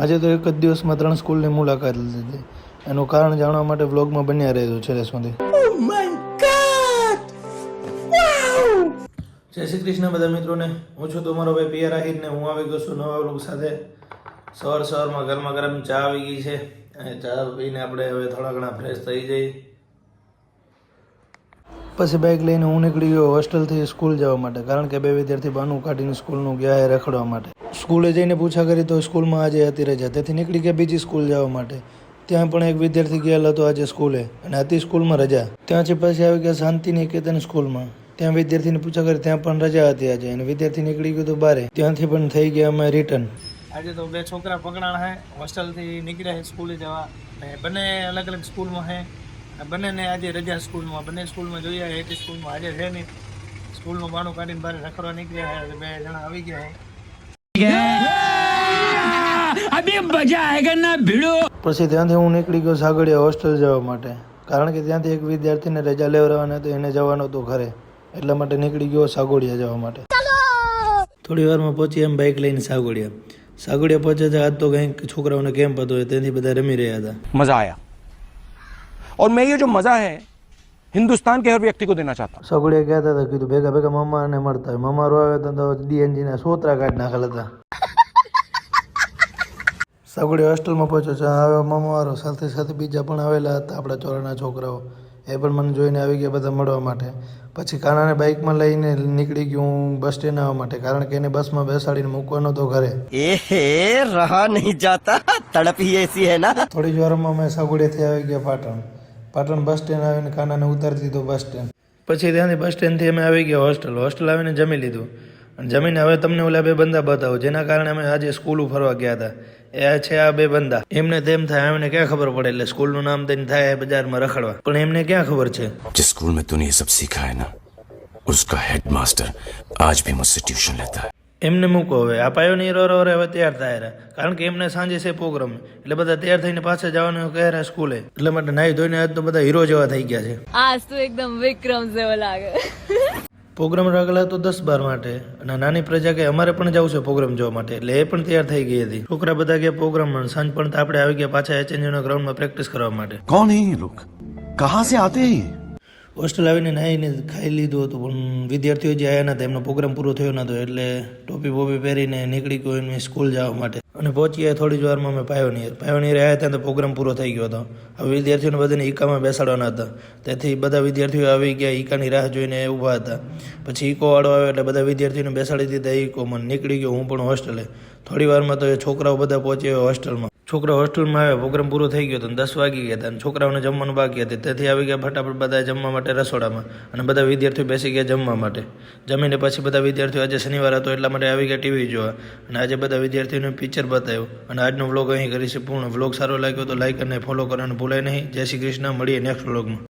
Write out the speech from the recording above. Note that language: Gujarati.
આજે તો એક જ દિવસમાં ત્રણ સ્કૂલની મુલાકાત લીધી એનું કારણ જાણવા માટે વ્લોગમાં બન્યા રહેજો છેલ્લે સુધી. જય શ્રી કૃષ્ણ બધા મિત્રોને. હું છું તમારો ભાઈ પિયર આહિર ને હું આવી ગયો છું નવા વ્લોગ સાથે. સવાર સવારમાં ગરમા ગરમ ચા આવી ગઈ છે. અને ચા પીને આપણે હવે થોડા ઘણા ફ્રેશ થઈ જઈએ. પછી બાઇક લઈને હું નીકળી ગયો હોસ્ટેલથી સ્કૂલ જવા માટે. કારણ કે બે વિદ્યાર્થી બાનું કાઢીને સ્કૂલનું ગયા રખડવા માટે. સ્કૂલે જઈને પૂછા કરી તો સ્કૂલમાં આજે હતી રજા. તેથી નીકળી ગયા બીજી સ્કૂલ જવા માટે. ત્યાં પણ એક વિદ્યાર્થી ગયેલ હતો આજે સ્કૂલે અને હતી સ્કૂલમાં રજા. ત્યાંથી પછી આવી ગયા શાંતિ નિકેતન સ્કૂલમાં ત્યાં વિદ્યાર્થીને પૂછા કરી ત્યાં પણ રજા હતી આજે. અને વિદ્યાર્થી નીકળી ગયું તો બારે. ત્યાંથી પણ થઈ ગયા અમે રિટર્ન આજે તો બે છોકરા પકડાણા હે. હોસ્ટેલથી નીકળ્યા છે સ્કૂલે જવા. ને બંને અલગ અલગ સ્કૂલમાં હે. બંનેને આજે રજા સ્કૂલમાં બંને સ્કૂલમાં જોઈએ એક સ્કૂલમાં આજે છે નહીં. સ્કૂલનું બાણું કાઢીને બહાર રખડવા નીકળ્યા છે બે જણા આવી ગયા અભી મજા આયગા ભીડો? પછી ત્યાંથી હું નીકળી ગયો સાગડીયા હોસ્ટેલ જવા માટે. કારણ કે ત્યાંથી એક વિદ્યાર્થીને રજા લેવડાવવાના તો એને જવાનો હતો ઘરે. એટલા માટે નીકળી ગયો સાગોડિયા જવા માટે. થોડી વારમાં પહોંચી એમ બાઇક લઈને સાગોડિયા. સાગોડિયા પહોંચે છે આજ તો કંઈક છોકરાઓને કેમ કેમ્પ હોય તેથી બધા રમી રહ્યા હતા. મજા આવ્યા और मैं ये जो मजा है हिंदुस्तान के हर व्यक्ति को देना चाहता हूँ સગડિયા કહેતા હતા કીધું ભેગા ભેગા મામાને મળતા હોય મામા રોવે તો તો ડીએનજી ના સોતરા કાઢી નાખેલ હતા સગડી હોસ્ટેલમાં પહોંચ્યો છે હવે મામા વાળો સાથે સાથે બીજા પણ આવેલા હતા આપણા ચોરાના છોકરાઓ એ પણ મને જોઈને આવી ગયા બધા મળવા માટે પછી કાનાને બાઇકમાં લઈને નીકળી ગયો હું બસ સ્ટેન્ડ આવવા માટે કારણ કે એને બસમાં બેસાડીને મૂકવાનો હતો ઘરે एहे रहा नहीं जाता तड़प ही ऐसी है ना થોડી જ વારમાં અમે સાગુડિયાથી આવી ગયા પાટણ પાટણ બસ સ્ટેન્ડ આવીને કાનાને ઉતારી દીધો બસ સ્ટેન્ડ પછી ત્યાંથી બસ સ્ટેન્ડથી અમે આવી ગયા હોસ્ટેલ હોસ્ટેલ આવીને જમી લીધું અને જમીને હવે તમને ઓલા બે બંદા બતાવો જેના કારણે અમે આજે સ્કૂલ ફરવા ગયા હતા એ આ છે આ બે બંદા એમને તેમ થાય એમને ક્યાં ખબર પડે એટલે સ્કૂલનું નામ દઈને થાય બજારમાં રખડવા પણ એમને ક્યાં ખબર છે जिस स्कूल में तूने ये सब सीखा है ना उसका हेडमास्टर आज भी मुझसे ट्यूशन लेता है એમને મૂકો હવે? આ પાયોનિયર ઓર હવે તૈયાર થાય રહ્યા કારણ કે એમને સાંજે છે પ્રોગ્રામ. એટલે બધા તૈયાર થઈને પાછા જવાનું કહે રહ્યા સ્કૂલે. એટલે માટે નાઈ ધોઈને આજ તો બધા હીરો જેવા થઈ ગયા છે. આજ તો એકદમ વિક્રમ જેવો લાગે. પ્રોગ્રામ રાખેલા તો દસ બાર માટે. અને નાની પ્રજા કે અમારે પણ જવું છે પ્રોગ્રામ જોવા માટે. એટલે એ પણ તૈયાર થઈ ગઈ હતી. છોકરા બધા ગયા પ્રોગ્રામ સાંજ પણ આપણે આવી ગયા પાછા એચએનજી ગ્રાઉન્ડ ગ્રાઉન્ડમાં પ્રેક્ટિસ કરવા માટે. કોણ હે લોક કહા સે આતે હે હોસ્ટેલ આવીને નાહીને ખાઈ લીધું હતું, પણ વિદ્યાર્થીઓ જે આવ્યા નતા એમનો પ્રોગ્રામ પૂરો થયો નતો એટલે ટોપી બોપી પહેરીને નીકળી ગયો એમની સ્કૂલ જવા માટે. અને પહોંચ્યા થોડી જ વારમાં અમે પાયોનિયર પાયોનિયર આવ્યા ત્યાં તો પ્રોગ્રામ પૂરો થઈ ગયો હતો. હવે વિદ્યાર્થીઓને બધાને ઈકામાં બેસાડવાના હતા. તેથી બધા વિદ્યાર્થીઓ આવી ગયા, ઈકાની રાહ જોઈને ઊભા હતા. પછી ઈકોવાળો આવ્યો એટલે બધા વિદ્યાર્થીઓને બેસાડી દીધા ઈકોમાં નીકળી ગયો, હું પણ હોસ્ટેલે. થોડી વારમાં તો એ છોકરાઓ બધા પહોંચ્યા હોસ્ટેલમાં. છોકરા હોસ્ટેલમાં આવ્યા પ્રોગ્રામ પૂરો થઈ ગયો હતો દસ વાગી ગયા હતા. અને છોકરાઓને જમવાનું બાકી હતી. તેથી આવી ગયા ફટાફટ બધા જમવા માટે રસોડામાં. અને બધા વિદ્યાર્થીઓ બેસી ગયા જમવા માટે. જમીને પછી બધા વિદ્યાર્થીઓ આજે શનિવાર હતો, એટલા માટે આવી ગયા ટીવી જોવા. અને આજે બધા વિદ્યાર્થીઓને પિક્ચર બતાવ્યું. અને આજનો વ્લોગ અહીં કરીશું. પૂર્ણ. વ્લોગ સારો લાગ્યો તો લાઇક અને ફોલો કરવાનું ભૂલાય નહીં. જય શ્રી કૃષ્ણ. મળીએ નેક્સ્ટ વ્લોગમાં